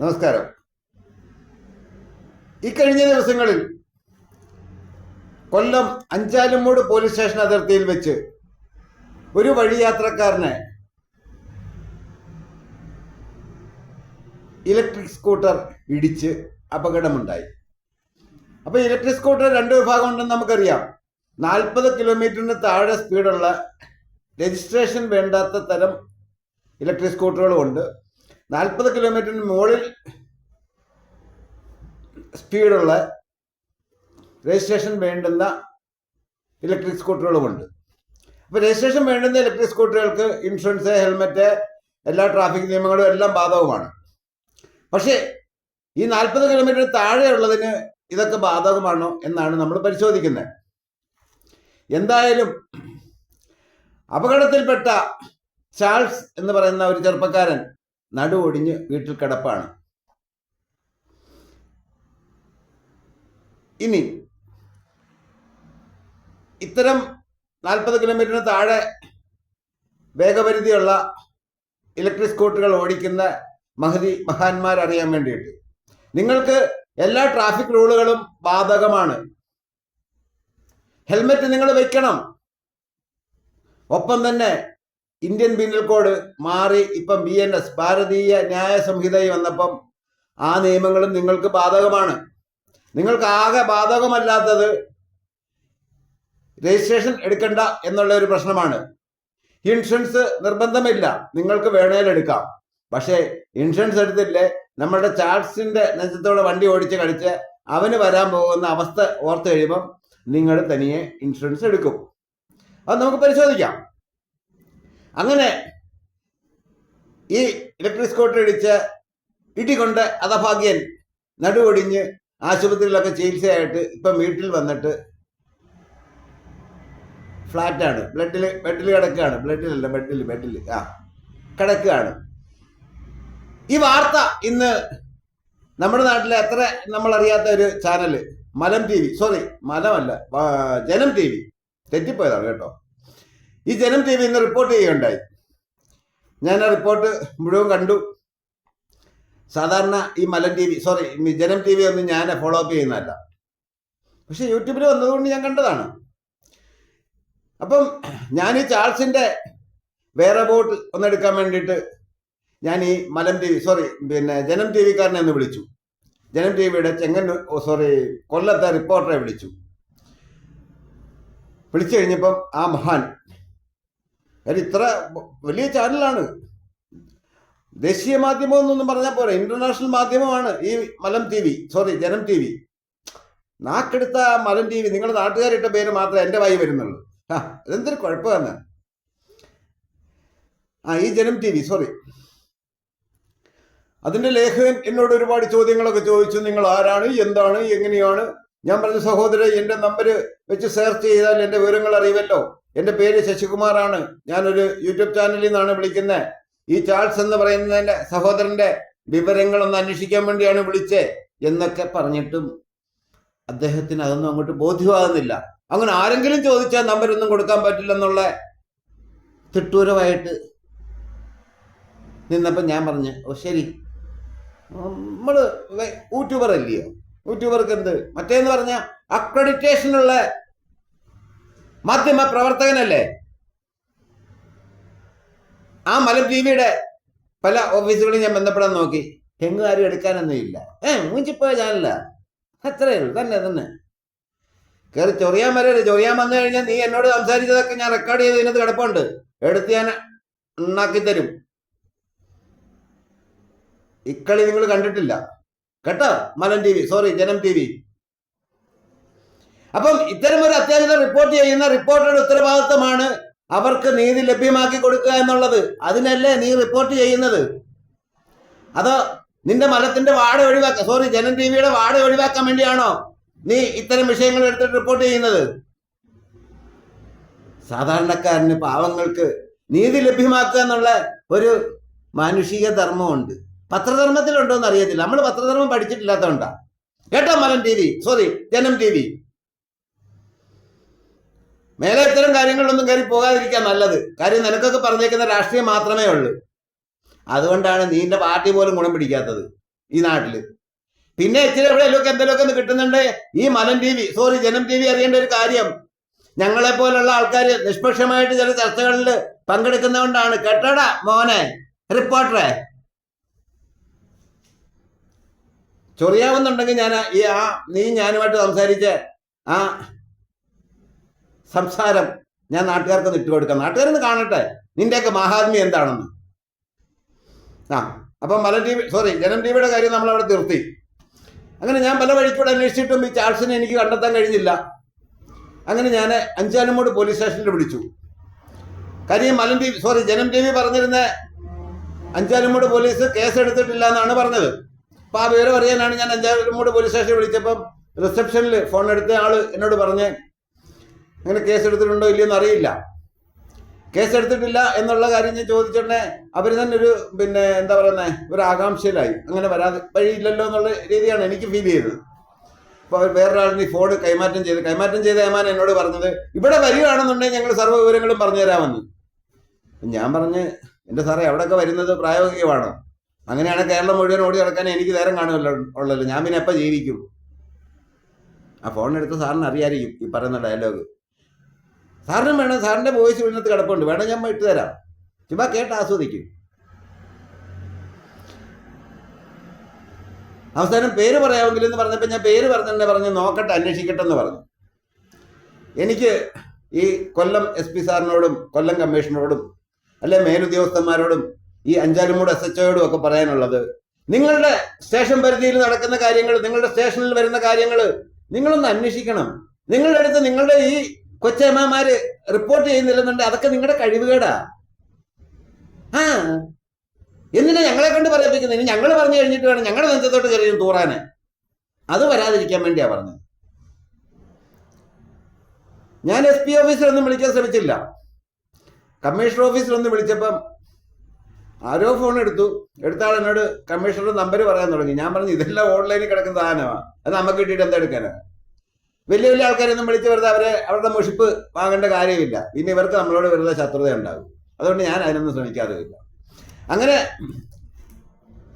നമസ്കാരം. ഈ കഴിഞ്ഞ ദിവസങ്ങളിൽ കൊല്ലം അഞ്ചാലുംമൂട് പോലീസ് സ്റ്റേഷൻ അതിർത്തിയിൽ വെച്ച് ഒരു വഴിയാത്രക്കാരനെ ഇലക്ട്രിക് സ്കൂട്ടർ ഇടിച്ച് അപകടമുണ്ടായി. അപ്പോൾ ഇലക്ട്രിക് സ്കൂട്ടർ രണ്ട് വിഭാഗം ഉണ്ടെന്ന് നമുക്കറിയാം. നാൽപ്പത് കിലോമീറ്ററിന് താഴെ സ്പീഡുള്ള രജിസ്ട്രേഷൻ വേണ്ടാത്ത തരം ഇലക്ട്രിക് സ്കൂട്ടറുകളും ഉണ്ട് നാൽപ്പത് കിലോമീറ്ററിന് മുകളിൽ സ്പീഡുള്ള രജിസ്ട്രേഷൻ വേണ്ടുന്ന ഇലക്ട്രിക് സ്കൂട്ടറുകളുമുണ്ട്. അപ്പോൾ രജിസ്ട്രേഷൻ വേണ്ടുന്ന ഇലക്ട്രിക് സ്കൂട്ടറുകൾക്ക് ഇൻഷുറൻസ് ഹെൽമെറ്റ് എല്ലാ ട്രാഫിക് നിയമങ്ങളും എല്ലാം ബാധകമാണ്. പക്ഷേ ഈ നാൽപ്പത് കിലോമീറ്റർ താഴെയുള്ളതിന് ഇതൊക്കെ ബാധകമാണോ എന്നാണ് നമ്മൾ പരിശോധിക്കുന്നത്. എന്തായാലും അപകടത്തിൽപ്പെട്ട ചാൾസ് എന്ന് പറയുന്ന ഒരു ചെറുപ്പക്കാരൻ നടു ഒടിഞ്ഞ് വീട്ടിൽ കിടപ്പാണ്. ഇനി ഇത്തരം നാൽപ്പത് കിലോമീറ്ററിന് താഴെ വേഗപരിധിയുള്ള ഇലക്ട്രിക് സ്കൂട്ടറുകൾ ഓടിക്കുന്ന മഹതി മഹാന്മാർ അറിയാൻ വേണ്ടിയിട്ട്. നിങ്ങൾക്ക് എല്ലാ ട്രാഫിക് റൂളുകളും ബാധകമാണ്. ഹെൽമെറ്റ് നിങ്ങൾ വയ്ക്കണം ഒപ്പം തന്നെ ഇന്ത്യൻ പീനൽ കോഡ് മാറി. ഇപ്പം ബി എൻ എസ് ഭാരതീയ ന്യായ സംഹിതയിൽ വന്നപ്പം ആ നിയമങ്ങളും നിങ്ങൾക്ക് ബാധകമാണ്. നിങ്ങൾക്ക് ആകെ ബാധകമല്ലാത്തത് രജിസ്ട്രേഷൻ എടുക്കണ്ട എന്നുള്ള ഒരു പ്രശ്നമാണ്. ഇൻഷുറൻസ് നിർബന്ധമില്ല. നിങ്ങൾക്ക് വേണേൽ എടുക്കാം. പക്ഷേ ഇൻഷുറൻസ് എടുത്തില്ലേ? നമ്മുടെ ചാർട്സിന്റെ നെഞ്ചത്തോടെ വണ്ടി ഓടിച്ച് കളിച്ച് അവന് വരാൻ പോകുന്ന അവസ്ഥ ഓർത്ത് കഴിയുമ്പം നിങ്ങൾ തനിയെ ഇൻഷുറൻസ് എടുക്കും. അത് നമുക്ക് പരിശോധിക്കാം. അങ്ങനെ ഈ ഇലക്ട്രിക് സ്കൂട്ടർ ഇടിച്ച് ഇടികൊണ്ട് അധഭാഗ്യൻ നടുവൊടിഞ്ഞ് ആശുപത്രിയിലൊക്കെ ചികിത്സയായിട്ട് ഇപ്പം വീട്ടിൽ വന്നിട്ട് ഫ്ലാറ്റാണ്. ബ്ലഡിൽ ബെഡിൽ കിടക്കുകയാണ്. ബ്ലഡിലല്ല ബെഡിൽ ബെഡിൽ ആ കിടക്കുകയാണ്. ഈ വാർത്ത ഇന്ന് നമ്മുടെ നാട്ടിലെ എത്ര നമ്മളറിയാത്ത ഒരു ചാനൽ? മലം ടി വി. സോറി മലമല്ല ജനം ടി വി. തെറ്റിപ്പോയതാണ് കേട്ടോ. ഈ ജനം ടി വി ഇന്ന് റിപ്പോർട്ട് ചെയ്യുകയുണ്ടായി. ഞാൻ ആ റിപ്പോർട്ട് മുഴുവൻ കണ്ടു. സാധാരണ ഈ മലൻ T V sorry Janam T V ഒന്നും ഞാൻ ഫോളോ അപ്പ് ചെയ്യുന്നതല്ല. പക്ഷെ യൂട്യൂബിൽ വന്നതുകൊണ്ട് ഞാൻ കണ്ടതാണ്. അപ്പം ഞാൻ ഈ ചാൾസിന്റെ വേറെ ബോട്ട് ഒന്നെടുക്കാൻ വേണ്ടിയിട്ട് ഞാൻ ഈ മലം ടി വി സോറി പിന്നെ ജനം ടി വിക്കാരനെ ഒന്ന് വിളിച്ചു. ജനം ടി വിയുടെ ചെങ്ങൻ സോറി കൊല്ലത്തെ റിപ്പോർട്ടറെ വിളിച്ചു. വിളിച്ചു കഴിഞ്ഞപ്പം ആ മഹാൻ അത് ഇത്ര വലിയ ചാനലാണ്. ദേശീയ മാധ്യമം എന്നൊന്നും പറഞ്ഞാൽ പോരെ. ഇന്റർനാഷണൽ മാധ്യമമാണ് ഈ മലം T V. Sorry Janam T V. നാക്കെടുത്ത മലം ടി വി നിങ്ങളുടെ നാട്ടുകാരിട്ട പേര് മാത്രമേ എന്റെ വായി വരുന്നുള്ളൂ. ആ ഇതെന്തൊരു കുഴപ്പമാണ്? ആ ഈ ജനം ടി വി സോറി. അതിന്റെ ലേഖകൻ എന്നോട് ഒരുപാട് ചോദ്യങ്ങളൊക്കെ ചോദിച്ചു. നിങ്ങൾ ആരാണ്? എന്താണ്? എങ്ങനെയാണ്? ഞാൻ പറഞ്ഞ സഹോദരൻ എന്റെ നമ്പർ വെച്ച് സെർച്ച് ചെയ്താൽ എന്റെ വിവരങ്ങൾ അറിയുമല്ലോ. എന്റെ പേര് ശശികുമാറാണ്. ഞാനൊരു യൂട്യൂബ് ചാനലിൽ നിന്നാണ് വിളിക്കുന്നത്. ഈ ചാൾസ് എന്ന് പറയുന്നതിന്റെ സഹോദരന്റെ വിവരങ്ങളൊന്ന് അന്വേഷിക്കാൻ വേണ്ടിയാണ് വിളിച്ചേ എന്നൊക്കെ പറഞ്ഞിട്ടും അദ്ദേഹത്തിന് അതൊന്നും അങ്ങോട്ട് ബോധ്യമാകുന്നില്ല. അങ്ങനെ ആരെങ്കിലും ചോദിച്ചാൽ നമ്പരൊന്നും കൊടുക്കാൻ പറ്റില്ലെന്നുള്ള തിട്ടൂരമായിട്ട് നിന്നപ്പോൾ ഞാൻ പറഞ്ഞു ഓ ശരി. നമ്മൾ യൂട്യൂബർ അല്ലയോ യൂട്യൂബർക്ക് എന്ത് മറ്റേന്ന് പറഞ്ഞാൽ അക്രഡിറ്റേഷനുള്ള മാധ്യമ പ്രവർത്തകനല്ലേ ആ മലം ടി വിയുടെ പല ഓഫീസുകളും ഞാൻ ബന്ധപ്പെടാൻ നോക്കി. എങ്ങും ആരും എടുക്കാനൊന്നും ഇല്ല. ഏ മൂഞ്ചിപ്പോയ ചാനല. അത്രയേ ഉള്ളൂ. തന്നെ തന്നെ. കയറി ചൊറിയാൻ വരെ ചൊറിയാൻ വന്നു കഴിഞ്ഞാൽ നീ എന്നോട് സംസാരിച്ചതൊക്കെ ഞാൻ റെക്കോർഡ് ചെയ്ത് ഇതിനകത്ത് കിടപ്പുണ്ട്. എടുത്ത് ഞാൻ ഉണ്ടാക്കി തരും. ഇക്കളി നിങ്ങൾ കണ്ടിട്ടില്ല. കേട്ടോ? മലം T V sorry Janam T V അപ്പം ഇത്തരം ഒരു അത്യാവശ്യം റിപ്പോർട്ട് ചെയ്യുന്ന റിപ്പോർട്ടറുടെ ഉത്തരവാദിത്തമാണ് അവർക്ക് നീതി ലഭ്യമാക്കി കൊടുക്കുക എന്നുള്ളത്. അതിനല്ലേ നീ റിപ്പോർട്ട് ചെയ്യുന്നത്? അതോ നിന്റെ മലത്തിന്റെ വാട ഒഴിവാക്ക സോറി ജനം ടി വിയുടെ വാട ഒഴിവാക്കാൻ വേണ്ടിയാണോ നീ ഇത്തരം വിഷയങ്ങൾ എടുത്തിട്ട് റിപ്പോർട്ട് ചെയ്യുന്നത്? സാധാരണക്കാരന് പാവങ്ങൾക്ക് നീതി ലഭ്യമാക്കുക എന്നുള്ള ഒരു മാനുഷിക ധർമ്മമുണ്ട്. പത്രധർമ്മത്തിലുണ്ടോ എന്ന് അറിയത്തില്ല. നമ്മൾ പത്രധർമ്മം പഠിച്ചിട്ടില്ലാത്തതുകൊണ്ടാണ് കേട്ടോ മലൻ T V sorry Janam T V മേലെ ഇത്തരം കാര്യങ്ങളിലൊന്നും കയറി പോകാതിരിക്കാൻ നല്ലത്. കാര്യം നിനക്കൊക്കെ പറഞ്ഞേക്കുന്ന രാഷ്ട്രീയം മാത്രമേ ഉള്ളൂ. അതുകൊണ്ടാണ് നീന്റെ പാർട്ടി പോലും ഗുണം പിടിക്കാത്തത് ഈ നാട്ടിൽ. പിന്നെ ഇച്ചിരി എവിടെയെങ്കിലുമൊക്കെ എന്തെങ്കിലുമൊക്കെ ഒന്ന് കിട്ടുന്നുണ്ട്. ഈ മലം T V sorry Janam T V അറിയേണ്ട ഒരു കാര്യം. ഞങ്ങളെ പോലുള്ള ആൾക്കാർ നിഷ്പക്ഷമായിട്ട് ചില ചർച്ചകളിൽ പങ്കെടുക്കുന്നതുകൊണ്ടാണ്. കേട്ടോടാ മോനെ റിപ്പോർട്ടറെ. ചൊറിയാവുന്നുണ്ടെങ്കിൽ ഞാൻ ഈ ആ നീ ഞാനുമായിട്ട് സംസാരിച്ച് ആ സംസാരം ഞാൻ നാട്ടുകാർക്ക് ഇട്ടുകൊടുക്കാം നാട്ടുകാരൊന്ന് കാണട്ടെ. നിന്റെയൊക്കെ മഹാത്മ്യം എന്താണെന്ന്. ആ അപ്പം മലൻ T V sorry Janam T വിയുടെ കാര്യം നമ്മൾ അവിടെ നിർത്തി. അങ്ങനെ ഞാൻ പല വഴിക്കൂടെ അന്വേഷിച്ചിട്ടും ഈ ചാൾസിനെ എനിക്ക് കണ്ടെത്താൻ കഴിഞ്ഞില്ല. അങ്ങനെ ഞാൻ അഞ്ചാലുമൂട് പോലീസ് സ്റ്റേഷനിൽ വിളിച്ചു. കാര്യം മലൻ T V sorry Janam T V പറഞ്ഞിരുന്ന അഞ്ചാലുമൂട് പോലീസ് കേസ് എടുത്തിട്ടില്ല എന്നാണ് പറഞ്ഞത്. അപ്പോൾ ആ വിവരം അറിയാനാണ് ഞാൻ അഞ്ചാലുമൂട് പോലീസ് സ്റ്റേഷനിൽ വിളിച്ചപ്പം റിസപ്ഷനിൽ ഫോൺ എടുത്ത ആൾ എന്നോട് പറഞ്ഞ് അങ്ങനെ കേസ് എടുത്തിട്ടുണ്ടോ ഇല്ലയോ എന്ന് അറിയില്ല. കേസ് എടുത്തിട്ടില്ല എന്നുള്ള കാര്യം ഞാൻ ചോദിച്ചോണ്ടേ അവർ തന്നെ ഒരു പിന്നെ എന്താ പറയുന്നത് ഒരു ആകാംക്ഷയിലായി. അങ്ങനെ വരാതെ വഴിയില്ലല്ലോ എന്നുള്ള രീതിയാണ് എനിക്ക് ഫീൽ ചെയ്തത്. അപ്പോൾ അവർ വേറൊരാളിന് ഈ ഫോൺ കൈമാറ്റം ചെയ്ത് കൈമാറ്റം ചെയ്ത ഏമാൻ എന്നോട് പറഞ്ഞത് ഇവിടെ വരികയാണെന്നുണ്ടെങ്കിൽ ഞങ്ങൾ സർവ വിവരങ്ങളും പറഞ്ഞു തരാമെന്ന്. ഞാൻ പറഞ്ഞ് എന്റെ സാറേ അവിടെയൊക്കെ വരുന്നത് പ്രായോഗികമാണോ? അങ്ങനെയാണ് കേരളം മുഴുവൻ ഓടി നടക്കാൻ എനിക്ക് നേരം കാണുമല്ലോ ഉള്ളല്ലോ ഞാൻ പിന്നെ എപ്പോൾ ജീവിക്കും? ആ ഫോൺ സാറിന് അറിയായിരിക്കും ഈ പറയുന്ന ഡയലോഗ് സാറിനും വേണം സാറിന്റെ വോയിസ് വീടിനകത്ത് കിടപ്പുണ്ട്. വേണം ഞാൻ ഇട്ട് തരാം. ചുമ്മാ കേട്ട് ആസ്വദിക്കും. അവസാനം പേര് പറയാമെങ്കിൽ എന്ന് പറഞ്ഞപ്പോൾ ഞാൻ പേര് പറഞ്ഞെന്നെ പറഞ്ഞ് നോക്കട്ടെ അന്വേഷിക്കട്ടെ എന്ന് പറഞ്ഞു. എനിക്ക് ഈ കൊല്ലം എസ് പി സാറിനോടും കൊല്ലം കമ്മീഷണറോടും അല്ലെ മേലുദ്യോഗസ്ഥന്മാരോടും ഈ അഞ്ചാലുമൂട് എസ് എച്ച് ഒയോടും ഒക്കെ പറയാനുള്ളത്. നിങ്ങളുടെ സ്റ്റേഷൻ പരിധിയിൽ നടക്കുന്ന കാര്യങ്ങൾ നിങ്ങളുടെ സ്റ്റേഷനിൽ വരുന്ന കാര്യങ്ങൾ നിങ്ങളൊന്ന് അന്വേഷിക്കണം. നിങ്ങളുടെ അടുത്ത് നിങ്ങളുടെ ഈ കൊച്ചമ്മമാര് റിപ്പോർട്ട് ചെയ്യുന്നില്ലെന്നുണ്ട്? അതൊക്കെ നിങ്ങളുടെ കഴിവുകേടാ. ആ. എന്തിനാ ഞങ്ങളെ കൊണ്ട് പറയിപ്പിക്കുന്നത് ഇനി ഞങ്ങൾ പറഞ്ഞു കഴിഞ്ഞിട്ട് വേണം ഞങ്ങളുടെ നെഞ്ചത്തോട്ട് കയറി തൂറാന്. അത് വരാതിരിക്കാൻ വേണ്ടിയാ പറഞ്ഞത്. ഞാൻ എസ് പി ഓഫീസിലൊന്നും വിളിക്കാൻ ശ്രമിച്ചില്ല. കമ്മീഷണർ ഓഫീസിലൊന്നും വിളിച്ചപ്പം ആരോ ഫോൺ എടുത്തു. എടുത്താൾ എന്നോട് കമ്മീഷണറുടെ നമ്പർ പറയാൻ തുടങ്ങി. ഞാൻ പറഞ്ഞു ഇതെല്ലാം ഓൺലൈനിൽ കിടക്കുന്ന സാധനമാണ് അത് നമുക്ക് കിട്ടിയിട്ട് എന്താ എടുക്കാനാ? വലിയ വലിയ ആൾക്കാരൊന്നും വിളിച്ച് വെറുതെ അവരെ അവരുടെ മുഷിപ്പ് വാങ്ങേണ്ട കാര്യമില്ല. പിന്നെ ഇവർക്ക് നമ്മളോട് വെറുതെ ശത്രുത ഉണ്ടാകും. അതുകൊണ്ട് ഞാൻ അതിനൊന്നും ശ്രമിക്കാറുമില്ല. അങ്ങനെ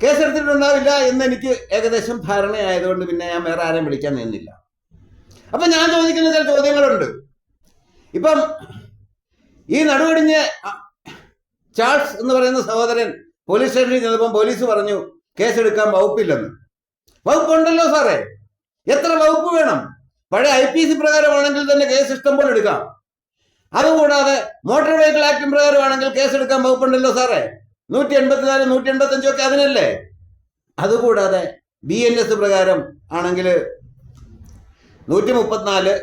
കേസെടുത്തിട്ടുണ്ടാവില്ല എന്ന് എനിക്ക് ഏകദേശം ധാരണയായതുകൊണ്ട് പിന്നെ ഞാൻ വേറെ ആരെയും വിളിക്കാൻ നിന്നില്ല. അപ്പൊ ഞാൻ ചോദിക്കുന്ന ചില ചോദ്യങ്ങളുണ്ട്. ഇപ്പം ഈ നടുവടിഞ്ഞ് ചാൾസ് എന്ന് പറയുന്ന സഹോദരൻ പോലീസ് സ്റ്റേഷനിൽ ചെന്നപ്പം പോലീസ് പറഞ്ഞു കേസെടുക്കാൻ വകുപ്പില്ലെന്ന്. വകുപ്പുണ്ടല്ലോ സാറേ. എത്ര വകുപ്പ് വേണം? പഴയ ഐ പി സി പ്രകാരമാണെങ്കിൽ തന്നെ കേസ് ഇഷ്ടം പോലെ എടുക്കാം. അതുകൂടാതെ മോട്ടോർ വെഹിക്കിൾ ആക്ട് പ്രകാരമാണെങ്കിൽ കേസ് എടുക്കാൻ വകുപ്പുണ്ടല്ലോ സാറേ. നൂറ്റി എൺപത്തിനാല് നൂറ്റി എൺപത്തഞ്ചും ഒക്കെ അതിനല്ലേ? അതുകൂടാതെ ബി എൻ എസ് പ്രകാരം ആണെങ്കിൽ നൂറ്റി മുപ്പത്തിനാല്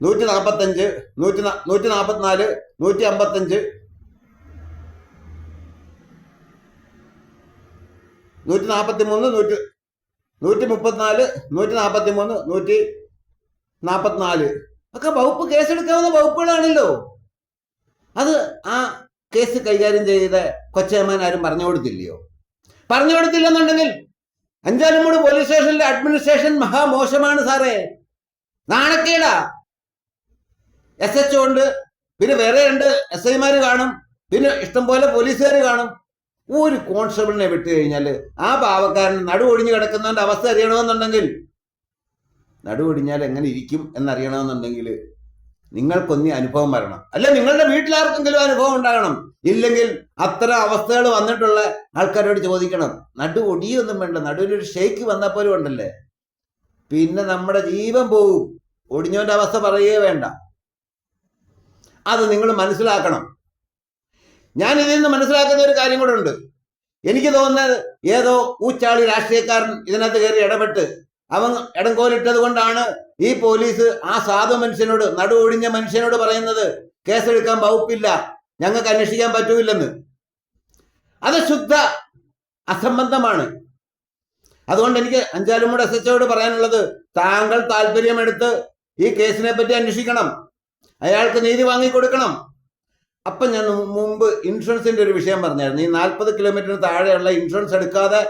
നൂറ്റി നാൽപ്പത്തഞ്ച് നൂറ്റി നൂറ്റി നാൽപ്പത്തിനാല് നൂറ്റി അമ്പത്തഞ്ച് നൂറ്റി നാൽപ്പത്തി മൂന്ന് നൂറ്റി നൂറ്റി മുപ്പത്തിനാല് നൂറ്റി നാൽപ്പത്തി മൂന്ന് നൂറ്റി നാൽപ്പത്തിനാല് ഒക്കെ വകുപ്പ് കേസെടുക്കാവുന്ന വകുപ്പുകളാണല്ലോ. അത് ആ കേസ് കൈകാര്യം ചെയ്ത കൊച്ചേമാൻ ആരും പറഞ്ഞു കൊടുത്തില്ലയോ? പറഞ്ഞു കൊടുത്തില്ലെന്നുണ്ടെങ്കിൽ അഞ്ചാലുമൂട് പോലീസ് സ്റ്റേഷനിലെ അഡ്മിനിസ്ട്രേഷൻ മഹാമോശമാണ് സാറേ. നാണക്കേടാ. എസ് എച്ച് ഉണ്ട് പിന്നെ വേറെ രണ്ട് എസ് ഐമാര് കാണും. പിന്നെ ഇഷ്ടംപോലെ പോലീസുകാർ കാണും. ഒരു കോൺസ്റ്റബിളിനെ വിട്ടു കഴിഞ്ഞാൽ ആ പാവക്കാരൻ നടുവൊഴിഞ്ഞു കിടക്കുന്നവന്റെ അവസ്ഥ അറിയണമെന്നുണ്ടെങ്കിൽ നടുവൊടിഞ്ഞാൽ എങ്ങനെ ഇരിക്കും എന്നറിയണമെന്നുണ്ടെങ്കിൽ നിങ്ങൾക്കൊന്നി അനുഭവം വരണം. അല്ല നിങ്ങളുടെ വീട്ടിലാർക്കെങ്കിലും അനുഭവം ഉണ്ടാകണം. ഇല്ലെങ്കിൽ അത്ര അവസ്ഥകൾ വന്നിട്ടുള്ള ആൾക്കാരോട് ചോദിക്കണം. നടു ഒടിയൊന്നും വേണ്ട. നടുവിലൊരു ഷേക്ക് വന്നാൽ പോലും ഉണ്ടല്ലേ? പിന്നെ നമ്മുടെ ജീവൻ പോവും. ഒടിഞ്ഞവന്റെ അവസ്ഥ പറയുകയേ വേണ്ട. അത് നിങ്ങൾ മനസ്സിലാക്കണം. ഞാൻ ഇതിൽ നിന്ന് മനസ്സിലാക്കുന്ന ഒരു കാര്യം കൂടെ ഉണ്ട്. എനിക്ക് തോന്നുന്നത് ഏതോ ഊച്ചാളി രാഷ്ട്രീയക്കാരൻ ഇതിനകത്ത് കയറി ഇടപെട്ട് അവൻ ഇടംകോലിട്ടത് കൊണ്ടാണ് ഈ പോലീസ് ആ സാധു മനുഷ്യനോട് നടു ഒടിഞ്ഞ മനുഷ്യനോട് പറയുന്നത്. കേസെടുക്കാൻ വകുപ്പില്ല. ഞങ്ങൾക്ക് അന്വേഷിക്കാൻ പറ്റൂലെന്ന് അത് ശുദ്ധ അസംബന്ധമാണ്. അതുകൊണ്ട് എനിക്ക് അഞ്ചാലുമൂട് എസ് എച്ചോട് പറയാനുള്ളത് താങ്കൾ താല്പര്യമെടുത്ത് ഈ കേസിനെ പറ്റി അന്വേഷിക്കണം. അയാൾക്ക് നീതി വാങ്ങിക്കൊടുക്കണം അപ്പൊ ഞാൻ മുമ്പ് ഇൻഷുറൻസിന്റെ ഒരു വിഷയം പറഞ്ഞായിരുന്നു. ഈ നാൽപ്പത് കിലോമീറ്ററിന് താഴെയുള്ള ഇൻഷുറൻസ് എടുക്കാതെ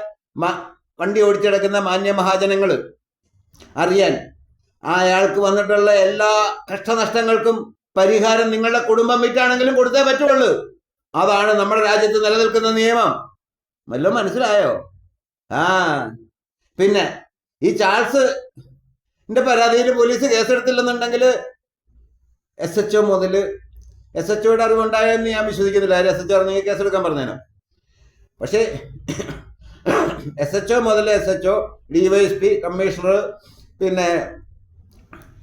വണ്ടി ഓടിച്ചിടക്കുന്ന മാന്യ മഹാജനങ്ങൾ അറിയാൻ. അയാൾക്ക് വന്നിട്ടുള്ള എല്ലാ കഷ്ടനഷ്ടങ്ങൾക്കും പരിഹാരം നിങ്ങളുടെ കുടുംബം വിറ്റാണെങ്കിലും കൊടുത്തേ പറ്റുള്ളൂ. അതാണ് നമ്മുടെ രാജ്യത്ത് നിലനിൽക്കുന്ന നിയമം. വല്ലതും മനസ്സിലായോ? ആ. പിന്നെ ഈ ചാൾസ് പരാതിയിൽ പോലീസ് കേസെടുത്തില്ലെന്നുണ്ടെങ്കിൽ എസ് എച്ച് ഒ മുതൽ എസ് എച്ച് ഒയുടെ അറിവുണ്ടായെന്ന് ഞാൻ വിശ്വസിക്കുന്നില്ല. എസ് എച്ച് ഒ പറഞ്ഞെങ്കിൽ കേസെടുക്കാൻ പറഞ്ഞേനോ. പക്ഷേ എസ് എച്ച് ഒ മുതൽ S H O D Y S P commissioner പിന്നെ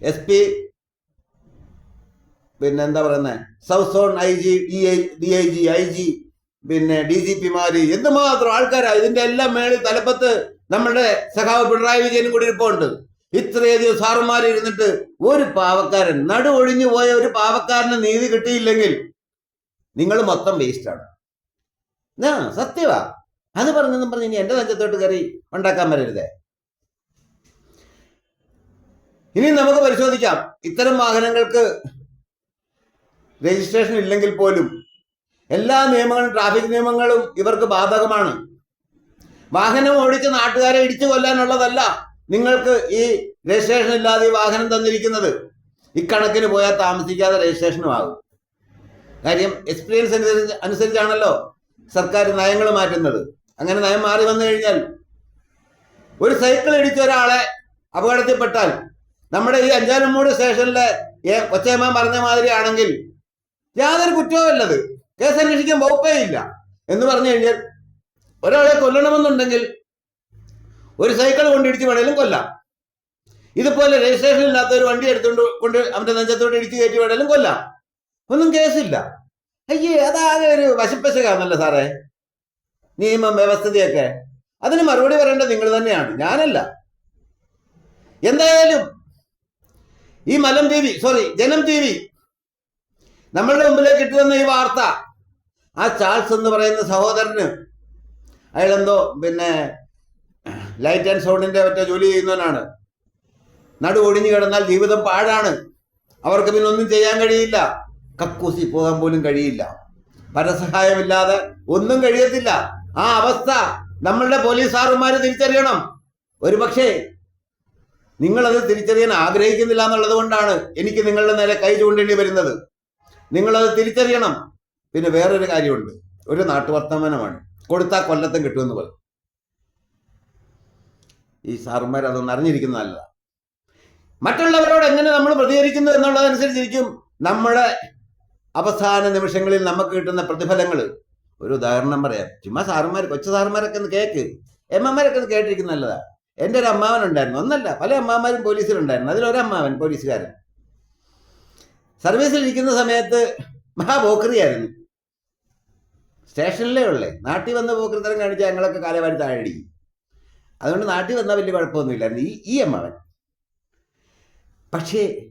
എസ് പി പിന്നെ എന്താ പറയുന്നത് south zone I G D I D I G I G പിന്നെ ഡി ജി പിമാര് എന്തുമാത്രം ആൾക്കാരാണ് ഇതിന്റെ എല്ലാം മേളിൽ തലപ്പത്ത് നമ്മുടെ സഖാവ് പിണറായി വിജയനും കൂടി ഇരിപ്പുണ്ട്. ഇത്രയധികം സാറുമാർ ഇരുന്നിട്ട് ഒരു പാവക്കാരൻ നടു ഒഴിഞ്ഞു പോയ ഒരു പാവക്കാരന് നീതി കിട്ടിയില്ലെങ്കിൽ നിങ്ങൾ മൊത്തം വേസ്റ്റാണ് സത്യവാ. അത് പറഞ്ഞെന്നും പറഞ്ഞ് ഇനി എന്റെ നെഞ്ചത്തോട്ട് കയറി ഉണ്ടാക്കാൻ വരരുതേ. ഇനി നമുക്ക് പരിശോധിക്കാം. ഇത്തരം വാഹനങ്ങൾക്ക് രജിസ്ട്രേഷൻ ഇല്ലെങ്കിൽ പോലും എല്ലാ നിയമങ്ങളും ട്രാഫിക് നിയമങ്ങളും ഇവർക്ക് ബാധകമാണ്. വാഹനം ഓടിച്ച് നാട്ടുകാരെ ഇടിച്ചു കൊല്ലാനുള്ളതല്ല നിങ്ങൾക്ക് ഈ രജിസ്ട്രേഷൻ ഇല്ലാതെ ഈ വാഹനം തന്നിരിക്കുന്നത്. ഇക്കണക്കിന് പോയാൽ താമസിക്കാതെ രജിസ്ട്രേഷനും ആകും. കാര്യം എക്സ്പീരിയൻസ് അനുസരിച്ച് അനുസരിച്ചാണല്ലോ സർക്കാർ നയങ്ങൾ മാറ്റുന്നത്. അങ്ങനെ നയം മാറി വന്നു കഴിഞ്ഞാൽ ഒരു സൈക്കിൾ ഇടിച്ച ഒരാളെ അപകടത്തിൽപ്പെട്ടാൽ നമ്മുടെ ഈ അഞ്ചാനമ്മൂട് സ്റ്റേഷനിലെ ഒച്ചയമ്മ പറഞ്ഞ മാതിരി ആണെങ്കിൽ യാതൊരു കുറ്റവുമല്ലത്. കേസ് അന്വേഷിക്കാൻ വകുപ്പേ ഇല്ല. എന്ന് പറഞ്ഞു കഴിഞ്ഞാൽ ഒരാളെ കൊല്ലണമെന്നുണ്ടെങ്കിൽ ഒരു സൈക്കിൾ കൊണ്ടിടിച്ച് വേണേലും കൊല്ലാം. ഇതുപോലെ രജിസ്ട്രേഷൻ ഇല്ലാത്ത ഒരു വണ്ടി എടുത്തുകൊണ്ട് കൊണ്ട് അവന്റെ നെഞ്ചത്തോട് ഇടിച്ച് കയറ്റി വേണേലും കൊല്ലാം. ഒന്നും കേസില്ല. അയ്യേ അതാകെ ഒരു വശപ്പശകാന്നല്ലോ സാറേ. നിയമം വ്യവസ്ഥതയൊക്കെ. അതിന് മറുപടി പറയേണ്ടത് നിങ്ങൾ തന്നെയാണ്. ഞാനല്ല. എന്തായാലും ഈ മലം T V sorry Janam T V നമ്മളുടെ മുമ്പിലേക്ക് ഇട്ടുവന്ന ഈ വാർത്ത ആ ചാൾസ് എന്ന് പറയുന്ന സഹോദരന് എന്തോ പിന്നെ ലൈറ്റ് ആൻഡ് സൗണ്ടിന്റെ മറ്റേ ജോലി ചെയ്യുന്നവനാണ്. നടു ഒടിഞ്ഞു കിടന്നാൽ ജീവിതം പാഴാണ്. അവർക്ക് പിന്നെ ഒന്നും ചെയ്യാൻ കഴിയില്ല. കക്കൂസി പോകാൻ പോലും കഴിയില്ല. പരസഹായമില്ലാതെ ഒന്നും കഴിയത്തില്ല. ആ അവസ്ഥ നമ്മളുടെ പോലീസുകാരന്മാര് തിരിച്ചറിയണം. ഒരുപക്ഷേ നിങ്ങളത് തിരിച്ചറിയാൻ ആഗ്രഹിക്കുന്നില്ല എന്നുള്ളത് കൊണ്ടാണ് എനിക്ക് നിങ്ങളുടെ നേരെ കൈ ചൂണ്ടേണ്ടി വരുന്നത്. നിങ്ങളത് തിരിച്ചറിയണം. പിന്നെ വേറൊരു കാര്യമുണ്ട്. ഒരു നാട്ടുവർത്തമാനമാണ്. കൊടുത്താൽ കൊല്ലത്തും കിട്ടുമെന്ന് പറയും. ഈ സാറുമാർ അതൊന്നും അറിഞ്ഞിരിക്കുന്ന നല്ലതാണ് മറ്റുള്ളവരോട് എങ്ങനെ നമ്മൾ പ്രതികരിക്കുന്നു എന്നുള്ളതനുസരിച്ചിരിക്കും. നമ്മുടെ അവസാന നിമിഷങ്ങളിൽ നമുക്ക് കിട്ടുന്ന പ്രതിഫലങ്ങൾ ഒരു ഉദാഹരണം പറയാം. ചുമ്മാ സാറുമാർ കൊച്ചു സാറുമാരൊക്കെ ഒന്ന് കേക്ക്. എമ്മമാരൊക്കെ ഒന്ന് കേട്ടിരിക്കുന്ന നല്ലതാ. എന്റെ ഒരു അമ്മാവൻ ഉണ്ടായിരുന്നു ഒന്നല്ല പല അമ്മാവന്മാരും പോലീസിലുണ്ടായിരുന്നു. അതിലൊരമ്മാവൻ പോലീസുകാരൻ. സർവീസിൽ ഇരിക്കുന്ന സമയത്ത് മഹാപോക്രിയായിരുന്നു സ്റ്റേഷനിലേ ഉള്ളേ. നാട്ടിൽ വന്ന പോക്രിത്തരം കാണിച്ചാൽ ഞങ്ങളൊക്കെ കാലവാരി താഴെ അതുകൊണ്ട് നാട്ടിൽ വന്നാൽ വലിയ കുഴപ്പമൊന്നുമില്ലായിരുന്നു ഈ ഈ അമ്മാവൻ. പക്ഷേ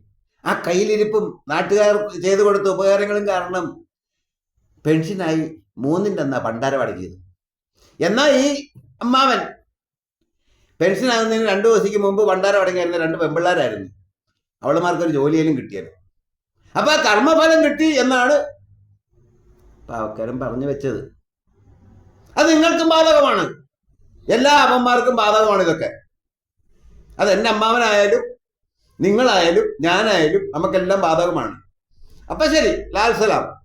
ആ കയ്യിലിരിപ്പും നാട്ടുകാർ ചെയ്തു കൊടുത്ത ഉപകാരങ്ങളും കാരണം പെൻഷനായി മൂന്നിന്റെ എന്നാ പണ്ടാരം അടക്കിയത് എന്നാൽ ഈ അമ്മാവൻ പെൻഷൻ ആകുന്നതിന് രണ്ട് ദിവസത്തേക്ക് മുമ്പ് പണ്ടാരം അടങ്ങിയായിരുന്ന രണ്ട് പെമ്പിള്ളാരായിരുന്നു. അവളുമാർക്കൊരു ജോലിയിലും കിട്ടിയത്. അപ്പൊ ആ കർമ്മഫലം കിട്ടി എന്നാണ് പാവക്കാരൻ പറഞ്ഞു വെച്ചത്. അത് നിങ്ങൾക്കും ബാധകമാണ്. എല്ലാ അമ്മമാർക്കും ബാധകമാണ് ഇതൊക്കെ. അത് എന്റെ അമ്മാവനായാലും നിങ്ങളായാലും ഞാനായാലും നമുക്കെല്ലാം ബാധകമാണ്. അപ്പൊ ശരി ലാൽ സലാം.